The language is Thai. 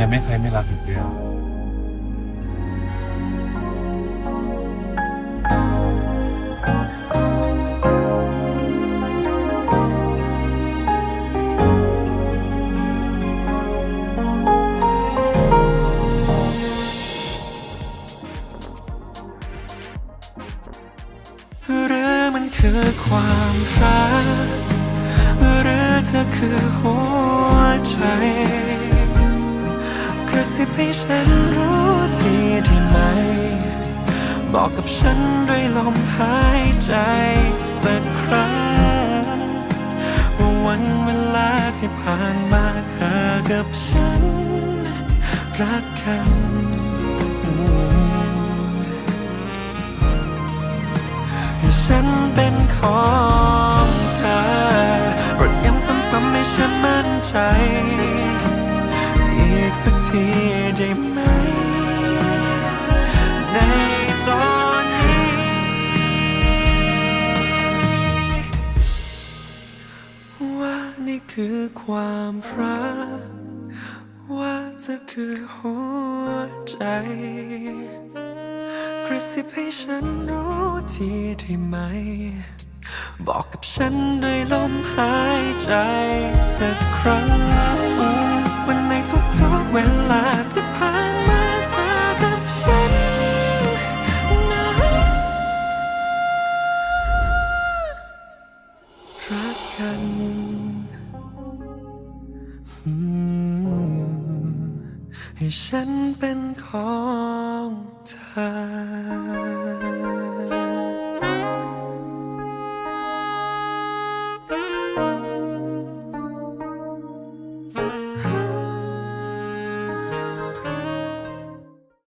ฮียไม่เคยไม่รักอีกเลยหรือมันคือความรักหรือเธอคือหัวใจ กระซิบให้ฉันรู้ทีได้ไหม บอกกับฉันด้วยลมหายใจสักครั้งว่าวันเวลาที่ผ่านมาเธอกับฉัน รักกันให้ฉันเป็นของเธอโปรดย้ำซ้ำๆให้ฉันมั่นใจ อีกสักทีได้ไหม ในตอนนี้ ว่านี่คือความรัก ว่าเธอคือหัวใจ กระซิบให้ฉันรู้ทีได้ไหม บอกกับฉันด้วยลมหายใจสักครั้งัน ให้ฉันเป็นของเธอ